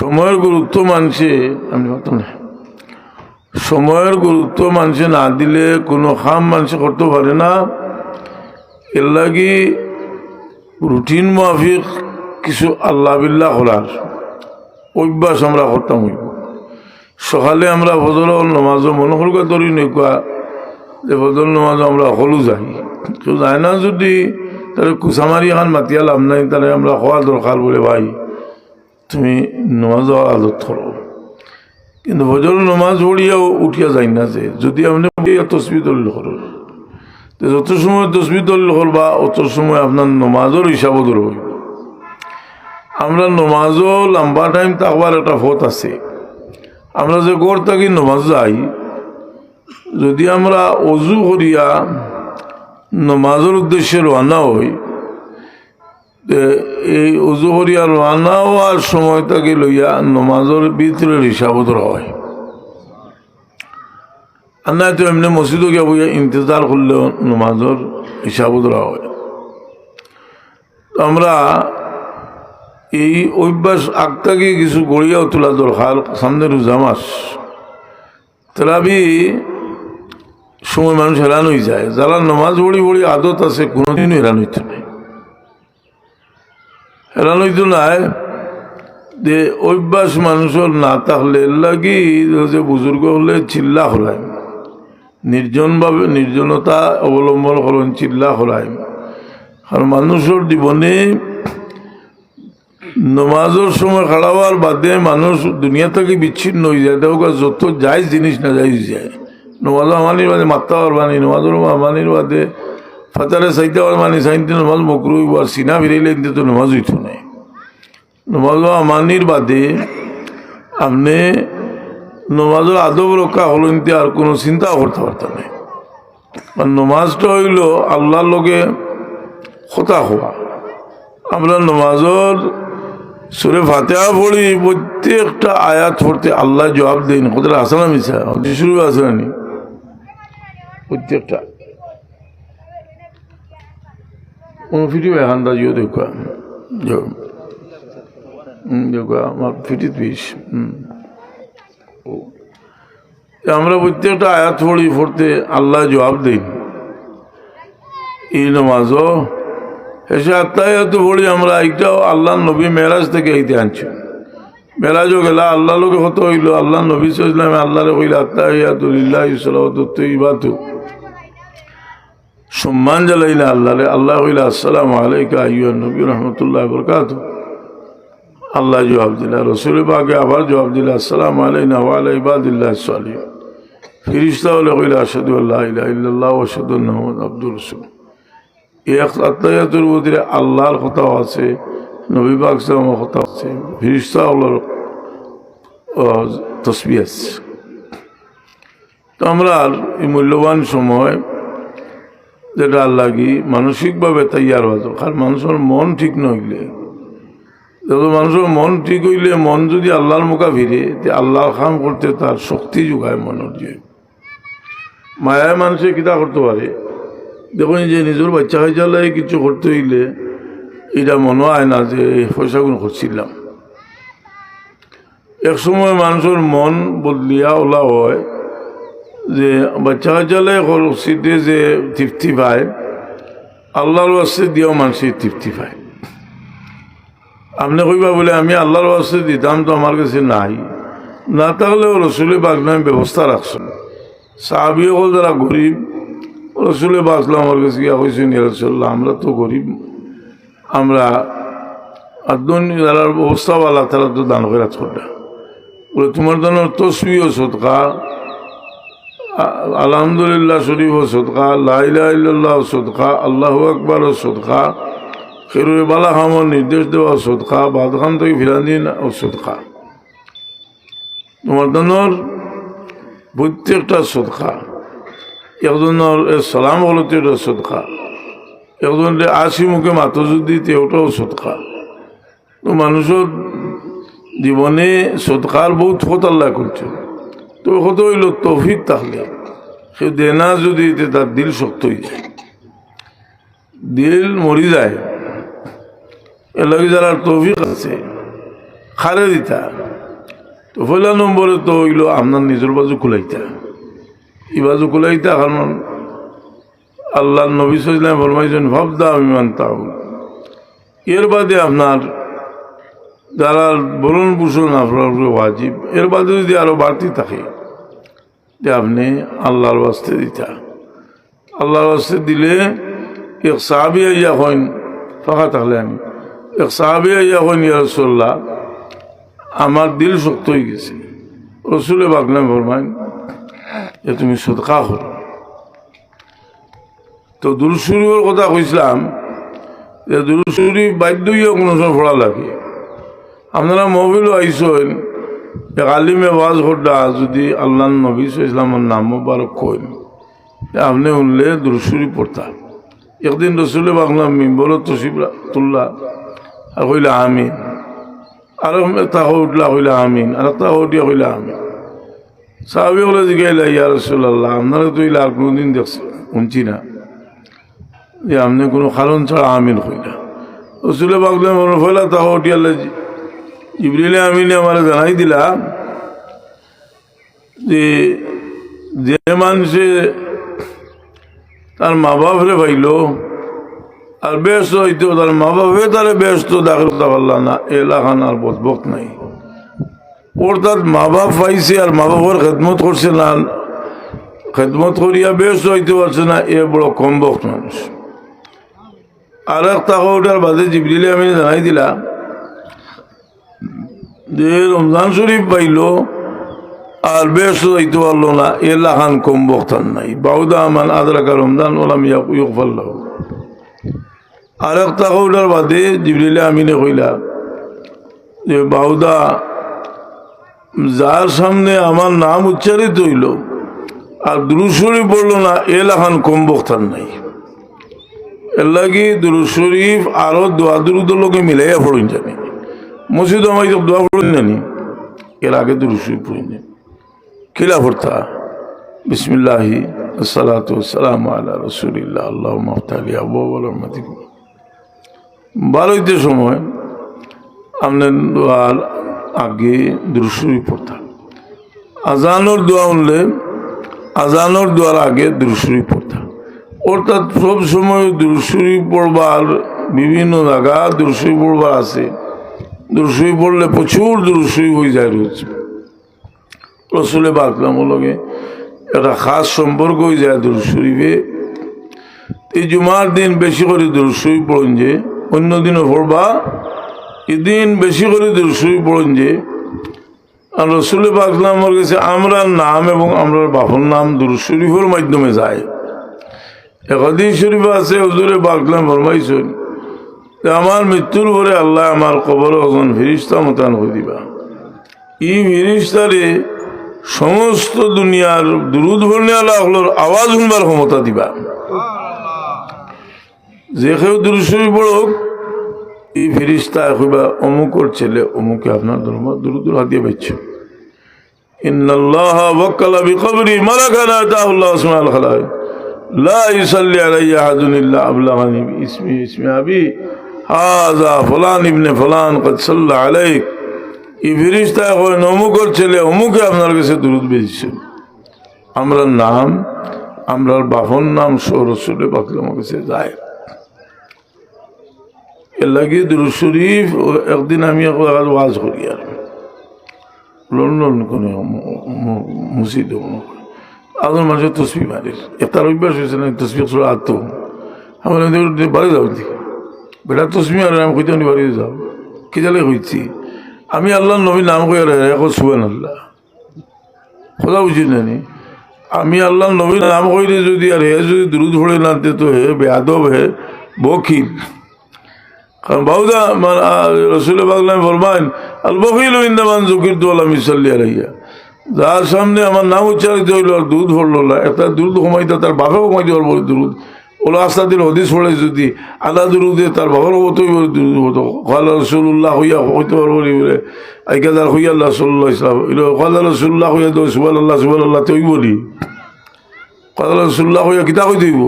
সময়ের গুরুত্ব মানছে, আমি ভাবতাম না সময়ের গুরুত্ব মানুষে না দিলে কোনো খাম মানুষে করতে পারে না। এর লাগি রুটিন মাফিক কিছু আল্লাহ বিল্লাহ করার অভ্যাস আমরা করতাম হইব সকালে আমরা ফজল নমাজ মনে করকে ধরি নৌকা যে ফজল নমাজ আমরা হলু যাই। কেউ যায় না যদি, তাহলে কুসামারি খান মাতিয়া লাভ নাই, তাহলে আমরা হওয়া দরকার বলে ভাই। তুমি নমাজ আদত করো। কিন্তু ফজল নমাজ পড়িয়াও উঠিয়া যাই না যে, যদি আপনি তসবি দলিল করো যত সময় তসবি দলিল করবা, অত সময় আপনার নমাজের হিসাবও ধরব। আমরা নমাজও লম্বা টাইম থাকবার একটা ফত আছে। আমরা যে গড় থাকি নমাজ যাই, যদি আমরা অজু করিয়া নমাজের উদ্দেশ্যে রওনা হই এই অজু করিয়া রওনা হওয়ার সময় তাকে লইয়া নমাজের ভিতরে হিসাব ধরা হয়। আর না তো এমনি মসজিদও গিয়া বইয়া ইন্তজার করলেও নমাজের হিসাব ধরা হয়। আমরা এই অভ্যাস আগটাকে কিছু গড়িয়াও তোলা দরকার, সামনে রোজা মাস। তেলাবি সময় মানুষ হেরান হয়ে যায়। যারা নমাজ পড়ি পড়ি আদত আছে, কোনোদিনও হেরান হইতে নাই। নাই যে অভ্যাস মানুষের না থাকলে লাগি যে বুজুর্গ হলে চিল্লা হলায় নির্জনভাবে নির্জনতা অবলম্বন করেন, চিল্লা হলায় আর মানুষের জীবনে নমাজের সময় খাড়াবার বাদে মানুষ দুনিয়া থেকে বিচ্ছিন্ন হয়ে যায়। দেখো, যত যাই জিনিস না যাই যায়। নমাজ আমানির বাদে মাত্তা পারবানি নমাজের আমানির বাদে ফাতারে চাইতে পারবানি চাইতে নমাজ মকরু আর সিনা ফিরাইলে তো নমাজ হইতো নাই। নমাজ আমানির বাদে আপনি নমাজের আদব রক্ষা হলো নিতে আর কোনো চিন্তা করতে পারতেন নাই। আর নমাজটা হইল আল্লাহর লোকে হতা হওয়া। আমরা নমাজর সুরে ফাতেহা পড়ি, প্রত্যেকটা আয়াত পড়তে আল্লাহ জবাব দেন। কোথায় আসে না মিশা শুরু আছে না প্রত্যেকটা ফিটি এখানটা জিও দেখা দেখা আমার ফিটিত বিশ আমরা প্রত্যেকটা আয়াত পড়ি, পড়তে আল্লাহ জবাব দেন। এই নমাজও, এসে আত্মায়াত পড়ি, আমরা এইটাও আল্লাহ নবী মেরাজ থেকে এইতে আনছি। মেরাজও গেলা, আল্লাহ লোকে কত হইল, আল্লাহ নবী সাল্লামে আল্লাহরে কইলে আত্মায়াতুল্লাহ ইসলাতু সম্মান জালাইলে আল্লাহ কইলে, আসসালামু আলাইকা আইয়া নবী, রহমতুল্লাহ বরকাত। আল্লাহ জবাব দিলা রসুল বাকে আবার জবাব দিলা, আসসালাম আলাইনা ওয়ালা ইবাদিল্লাহ সালি ফিরিস্তা হলে কইলে আসাদু আল্লাহ ইলাহ ইল্লাল্লাহ ওয়াসাদু মোহাম্মদ আব্দুল রসুল। আল্লাহর কথাও আছে, নবী বাকসামের কথা আছে, ফিরিস্তা আল্লাহর তসবি আছে। তো আমরা এই মূল্যবান সময় যেটা আল্লাহ কি মানসিকভাবে তৈয়ার হতো কারণ মানুষের মন ঠিক নইলে যত মানুষের মন ঠিক হইলে মন যদি আল্লাহর মুখা ফিরে, তে আল্লাহর খাম করতে তার শক্তি যোগায় মনের যে। মায়ায় মানুষে কিতা করতে পারে? দেখুন যে নিজের বাচ্চা হয়ে যালে কিছু করতে হইলে, এটা মনে হয় না যে পয়সাগুলো করছিলাম। এক সময় মানুষের মন বদলিয়া ওলা হয় যে বাচ্চা যালে করছিতে যে তৃপ্তি পায়, আল্লাহর বাস্তে দিয়েও মানুষের তৃপ্তি পায়। আপনি কইবা বলে, আমি আল্লাহর বাস্তে দিতাম তো আমার কাছে নাই। না থাকলেও রসুলের বাগনায় ব্যবস্থা রাখছেন সাহাবিও হল যারা গরিব রসুলে বাসলাম আমার কাছে গিয়া হয়েছে নিরসল্লাহ আমরা তো গরিব। আমরা আদন যারা অবস্থাওয়ালা তারা তো দান করে ছোটা বলে, তোমার দান তসবিও সৎকা আলহামদুলিল্লাহ, শরীফ ও সদকা লাইল্লাহ সদকা, আল্লাহ আকবর ও সদকা খেরুরে বালা খামর নির্দেশ দেওয়া সদকা, বাদখান থেকে ফিরান দিন ও সদকা। তোমার দানোর প্রত্যেকটা সদকা, একজনের সালাম হলো এটা সদকা, একজনের আশি মুখে মাথা যদি ওটাও সদকা। তো মানুষের জীবনে সদকার বহুত ফত আল্লাহ করছে তো কত হইল তৌফিক তাহলে। সে দেনা যদি তার দিল শক্ত হয়ে যায়। দিল মরি যায়। এর লাগে যারা তৌফিক আছে। খারে দিতা। তো পয়লা নম্বরে তো হইল আপনার নিজের বাজু খুলাইতা। ই বাজু খুলাইতা কারণ আল্লাহ নবী সাল্লাম ভাবদা আমি মানতাম। এর বাদে আপনার যারা বরণ পোষণ আপনার উপরে ওয়াজিব, এর বাদে যদি আরও বাড়তি থাকে, যে আপনি আল্লাহর বাস্তে দিতা আল্লাহর বাস্তে দিলে এক সাহাবি আইয়া হইন, ফাঁকা থাকলে আমি, এক সাহাবি আইয়া হইন, ইয়া রসোল্লাহ আমার দিল শক্ত হয়ে গেছে। রসুলে বাগলাম ফরমাইন, যে তুমি সদকা হল তো দুরুশরীফের কথা কইছিলাম, যে দুরুশরীফ বাধ্য কোনো সময় পড়া লাগে। আপনারা মোবিলও আইসেন আলিমে ওয়াজ হড্ডা যদি আল্লাহ নবী ইসলামের নাম মোবারক কইন আপনি উনলে দুরুশরী পড়তা। একদিন রসুলে বাংলাম মিম্বর তসিবরা তুল্লা, আর কইলা আমিন। আর তা উঠলা, কইলা আমিন। আর তা উঠিয়া কইলা আমিন। সাহাবি বলে জিগাইলা ইয়া রসুল্লাহ আপনারা তো ইলা আর কোনোদিন দেখছি শুনছি না। যে আপনি কোনো কারণ ছাড়া আমিন কইলা। রসুলে বাগলাম ফেলা তা উঠিয়ালে জিবরিলে আমিনে আমার জানাই দিলা যে যে মানুষে তার মা বাপরে পাইল, আর ব্যস্ত হইতো তার মা বাপে তারে ব্যস্ত দাখিল করতে পারল না এলাকান আর বদবক নাই। তার মা বাপ পাইছে আর মা বাবার খেদমত করছে না, খেদমত করিয়া ব্যস্ত হইতে পারছে না, এ বড় কম বক মানুষ। আর এক টাকা ওটার বাদে জিবরিলে আমি জানাই দিলাম যে রমজান শরীফ পাইল, আর ব্যস্ত যাইতে পারল না এলা খান কম বক্তান নাই। বাউদা আমান আদরাকা রমজান ওলাম ইয়কফাল্লাহ আর একটা কৌটার বাদে জিবরিলে আমিনে কইলা যে, বাউদা, যার সামনে আমার নাম উচ্চারিত হইল, আর দুরুশরীফ পড়ল না এলা খান কম বক্তান নাই। এর লাগি দুরুশরীফ আরও দোয়া দুরুদ লোকে মিলাইয়া পড়ুন জানি। মসজিদ আমায় দোয়া পড়ুন এর আগে দুরুশরীফ পড়ুন জানি কিলা পড়তা বিসমিল্লাহি, আসসালাতু আসসালামু আলা রাসূলিল্লাহ, আল্লাহুম্মা আফতালি আবু রহমাতিক বারোইতে সময় আপনার দোয়ার আগে দুরুশরীফ পড়তা আজানোর দোয়া উনলে আজানোর দোয়ার আগে দুরুশরীফ পড়তা অর্থাৎ সব সময় দুরুশরীফ পড়বার বিভিন্ন জায়গা দুরুশরীফ পড়বার আছে। দুরুশরীফ পড়লে প্রচুর দুরুশরীফ হয়ে যায় রোজ। রসুলে বাকলাম লগে একটা খাস সম্পর্ক হয়ে যায় দুরু শরীফে এই জুমার দিন বেশি করে দুরু শরীফ পড়ুন যে, অন্য দিনও পড়বা এদিন বেশি করে দুরু শরীফ পড়ুন যে। আর রসুলে বাকলামর কাছে আমরার নাম এবং আমরার বাপর নাম দুরু শরীফের মাধ্যমে যায়। একাদিন শরীফ আছে, হজুরে বাকলাম ফরমাইছেন আমার মৃত্যুর পরে আল্লাহ আমার কবর ওজন ফিরিস্তা মোতান হয়ে দিবা। ই ফিরিস্তারে সমস্ত দুনিয়ার দুরুদ ভরণে আল্লাহর আওয়াজ শুনবার ক্ষমতা দিবা। যে কেউ দুরুশরী পড়ুক, এই ফিরিস্তা কইবা অমুকর ছেলে, অমুকে আপনার ধর্ম দুরুদুর হাতিয়ে পাচ্ছে ইসমি হাজা ফলান ইবনে ফলান কদসাল্লাহ আলাইক। এই ফিরিস্তা করেন অমুকর ছেলে, অমুকে আপনার কাছে দূরত বেরিয়েছে আমরা নাম আমরার বাহন নাম সৌরসুরে বাকলামার কাছে যায়। এর লাগে দুরুদ শরীফ একদিন আমি ওয়াজ করি আর। লন্ডন কোনো মসজিদে মনে করি আদর মাঝে তসবি মারিস তার অভ্যাস হয়েছে না, তসবি আত্ম। আমরা বাড়ি যাব বেটা তসবি আর আমি কইতে বাড়ি যাও। কি জালে হইছি আমি আল্লাহ নবী নাম করে এখন সুবেন আল্লাহ। কথা বুঝি নানি আমি আল্লাহ নবী নাম কইলে যদি আর হে যদি দুরুদ পড়ে না তো হে বেয়াদব হে বকিল। কারণ বাউদা রসুল বাগলাম ফরমান আল বকিল ইন্দামান জকির তো আল্লাহ মিসাল্লি আলাইয়া যার সামনে আমার নাম উচ্চারিত হইল আর দুধ পড়ল না, একটা দুধ কমাইতে তার বাপে কমাইতে পারব দুধ ওলা আস্তাদিন হদিস পড়ে যদি আদা দুরুদে তার বাবার মতোই রসুল্লাহ হইয়া হইতে পারব নি বলে আইকাদার হইয়া আল্লাহ সাল্লাহ ইসলাম খালা রসুল্লাহ হইয়া তো সুবাল আল্লাহ সুবাল আল্লাহ তুই বলি খালা রসুল্লাহ হইয়া কিতা কই দিব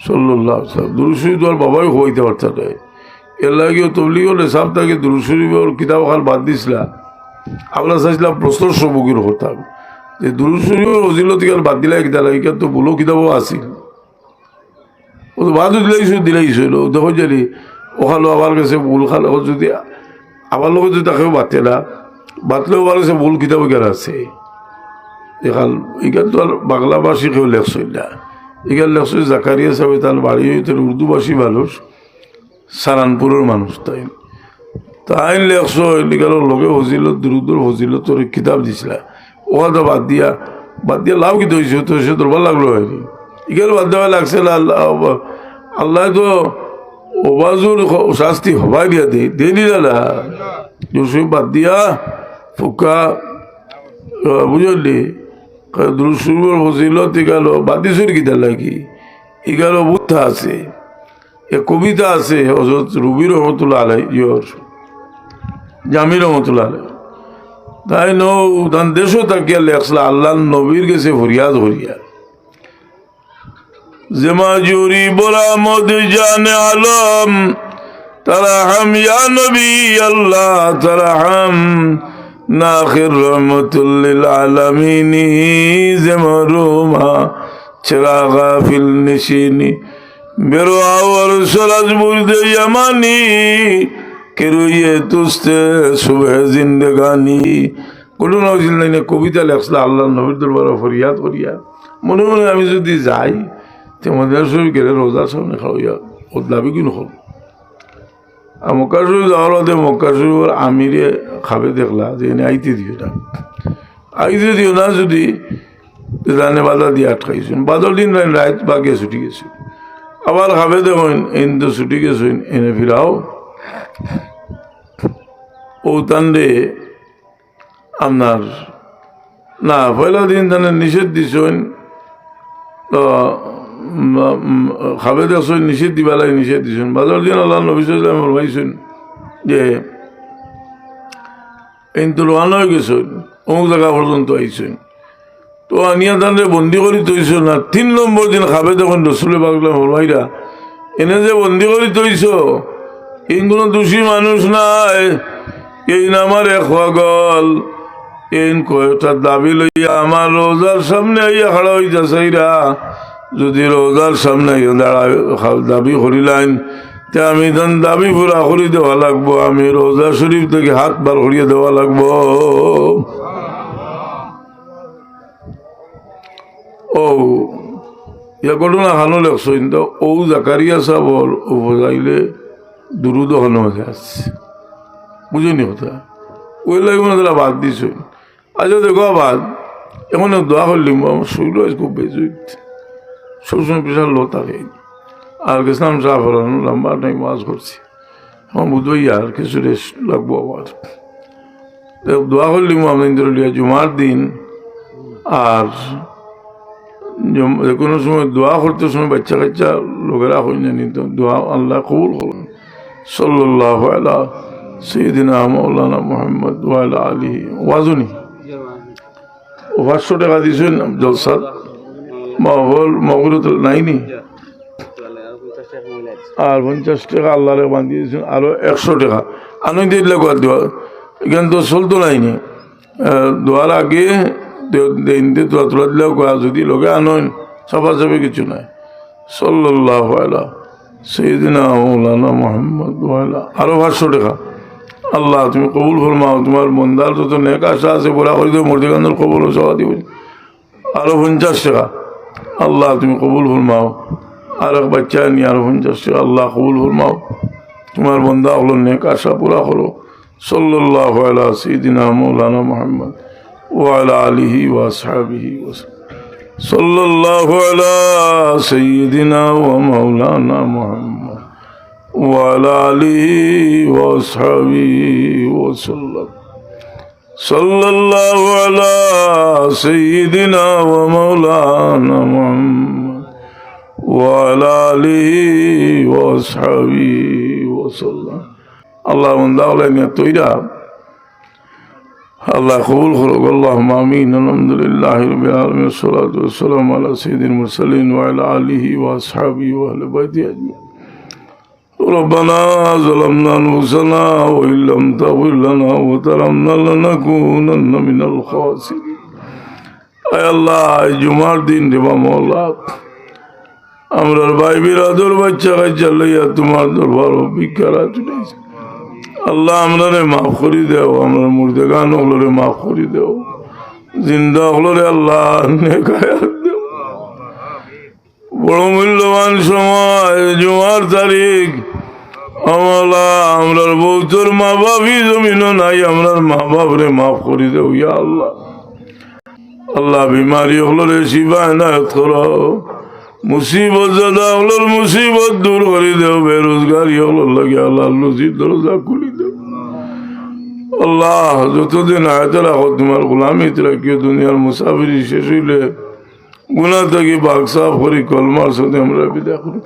সাল্লাহ দুরুসুই তো আর বাবাই হইতে পারত এর লাগেও তবলিগ হলে সাহ তাকে দুরুশরীফর কিতাব খাল বাদ দিছিলা আমরা চাইছিলাম প্রশ্ন সবকির হতাম। যে হজিলত গেল বাদ দিলা কিতা লাগে তো ভুলো কিতাবও আছিল ও তো বাদও দিলাইছো দিলাইছিল দেখো জানি ওখালো আমার কাছে ভুল খালো যদি আমার লোক যদি তাকেও বাতে না বাতলেও আমার কাছে ভুল কিতাব গেল আছে? এখান এখান তো আর বাংলা ভাষী কেউ লেখছই না। এখান লেখছই জাকারিয়া সাহেব তার বাড়ি হইতে উর্দুভাষী মানুষ, সারানপুরের মানুষ তাই। তাই লেখছ এলিকার লগে হজিলত দুরুদুর হজিলতর কিতাব দিছিলা ওয়া তো বাদ দিয়া বাদ দিয়া লাভ কি হয়েছে তো সে তোর লাগল হয়নি। ইকাল বাদ দেওয়া লাগছে না, আল্লাহ আল্লাহ তো ওবাজুর শাস্তি হবাই দিয়া দে দেনি না জোসই বাদ দিয়া ফুকা বুঝলি? দুরুসুর ফজিলত ইগাল বাদিসুর কিতা লাগি? ইগাল বুদ্ধা আছে। এ কবিতা আছে হজরত রুবি রহমতুল্লাহ আলাই ইয়র জামি রহমতুল্লাহ আলাই তাই নো তান দেশও তাকিয়া লেখসলা আল্লাহ নবীর গেছে ফরিয়াদ ফরিয়াদ জমাজুরি বরামদ জানে আলম, তারা হাম ইয়া নবী আল্লাহ, তারা হাম নাখির রহমতুল্লিল আলমিনী জমরুমা চেরাগা ফিল নিশিনী। বেরো আওয়ার সরাজ বুঝতে ইয়ামানি জিন্দেগানি। কোনো নজিল নাই না, কবিতা লেখছিল আল্লাহ নবীর দরবার ফরিয়াদ করিয়া। মনে মনে আমি যদি যাই, তে মদিনা শরীফ গেলে রোজার সামনে খাওয়াইয়া ও দাবি কিনো হল। আর মক্কা শরীফ যাওয়ার মধ্যে মক্কা শরীফের আমিরে খাবে দেখলা যে এনে আইতে দিও না। আইতে দিও না যদি জানে বাধা দিয়ে আটকাইছেন। বাদর দিন রাত বা গিয়ে ছুটি গেছে। আবার খাবে দেখুন, এন তো ছুটি গেছেন এনে ফিরাও। ও তান্ডে আপনার, না, পয়লা দিন তানে নিষেধ দিছেন, তো খাবে দেখছেন নিষেধ দিবালাই নিষেধ দিছেন। বাজার দিন আল্লাহ নবী সাল্লাম যে এই তো রোয়ানো হয়ে গেছেন অমুক জায়গা পর্যন্ত আইছেন। তো আনিয়া তাদের বন্দি করি তৈছ না, তিন নম্বর দিন খাবে তখন রসুলে বাগলাম হলমাইরা এনে যে বন্দি করি তৈছ এই কোনো দোষী মানুষ নাই। এই আমার এক গল। এই কয়টার দাবি লইয়া আমার রোজার সামনে আইয়া খাড়া হইতা চাইরা যদি রোজার সামনে দাঁড়ায় দাবি করিলাইন, তে আমি তান দাবি পুরা করি দেওয়া লাগবো। আমি রোজা শরীফ থেকে হাত বার করিয়ে দেওয়া লাগবো। ও, ইয়া ঘটনা হানো লেখছ ও জাকারিয়া সাহর উপজাইলে দুরুদ হনো হয়ে আসছে। বুঝিনি কথা? ওই লাগে মনে তারা বাদ দিছ আচ্ছা দেখো বাদ। এখন দোয়া করলিম আমার শরীর খুব বেশি সবসময় বিশাল লো থাকে। আর গেছিলাম চা ফলানো লম্বা টাইম ওয়াজ করছি আমার বুঝবই আর কিছু রেস্ট লাগবো আমার। তো দোয়া করলিম আমি জুমার দিন, আর যে কোনো সময় দোয়া করতে সময় বাচ্চা কাচ্চা লোকেরা হই না তো দোয়া আল্লাহ কবুল করুন। সাল্লাহ আলা সৈদিনা মৌলানা মোহাম্মদ ওয়ালা আলী ওয়াজুনি পাঁচশো টাকা দিয়েছেন জলসাদ মহল মগরত নাইনি আর পঞ্চাশ টাকা আল্লাহরে বান্ধিয়ে দিয়েছেন, আরও একশো টাকা। আনন্দ দিলে কর দেওয়া এখানে তো চলতো নাইনি দোয়ার আগে দিনতে দোয়া তোলা দিলেও কয়া যদি লগে আনইন চাপা চাপে কিছু নাই। সাল্লাহ আলা সৈদিনা মৌলানা মোহাম্মদ মহিলা আরও পাঁচশো টাকা। আল্লাহ, তুমি কবুল ফরমাও, তোমার মন্দার যত নেক আশা আছে, বলা করি দেবো মর্জিকান্দর কবল সবা দিব আরও পঞ্চাশ টাকা। আল্লাহ, তুমি কবুল ফরমাও। আর এক বাচ্চা নিয়ে আরও পঞ্চাশ টাকা। আল্লাহ, কবুল ফরমাও। তোমার বন্ধা হলো নেক আশা, পুরা করো সল্লাহ আলা সৈদিনা মৌলানা মোহাম্মদ ওয়ালা আলিহি ওয়াসাবিহি ওয়াসাল صلى الله على سيدنا ومولانا محمد وعلى آله وأصحابه وسلم صلى الله على سيدنا ومولانا محمد وعلى آله وأصحابه وسلم اللهم دعونا تيرا الله قبول خلق اللهم آمين الحمد لله رب العالمين والصلاة والسلام على سيد المرسلين وعلى آله وأصحابه وأهل بيته أجمعين ربنا ظلمنا أنفسنا وإن لم تغفر لنا وترحمنا لنكونن من الخاسرين আয় আল্লাহ এই জুমার দিন দেবা মৌলা আমরা ভাই বিরাদর বাচ্চা কাচ্চা লইয়া তোমার দরবার ভিক্ষারা চলেছে আল্লাহ আমরা মাফ করি দেও, আমরা মুর্দে গান হলরে মাফ করি দেও। জিন্দা হলরে আল্লাহ বড় মূল্যবান সময়, জুমার তারিখ। আমলা, আমরার বৌতর মা বাপই জমিনও নাই, আমরার মা বাপরে মাফ করি দেও, ইয়া আল্লাহ। আল্লাহ বিমারি হলরে শিবা এনায়ত করো। মুসিবত মুসিবত দূর করে দেও, বেরোজগারি হলর লাগে আল্লাহ লুচির দরজা খুলি আল্লাহ, যতদিন আয়তে রাখো তোমার গোলামিত রাখিও দুনিয়ার মুসাফিরি শেষ হইলে গুনা থাকি বাকসাফ করি, কলমার সাথে আমরা বিদা করি।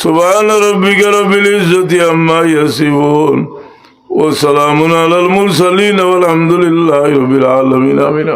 সুবহান রব্বিকা রব্বিল ইজ্জতি আম্মা ইয়াসিফুন। ওয়া সালামুন আলাল মুরসালিন, ওয়াল হামদুলিল্লাহি রাব্বিল আমিন আমিন।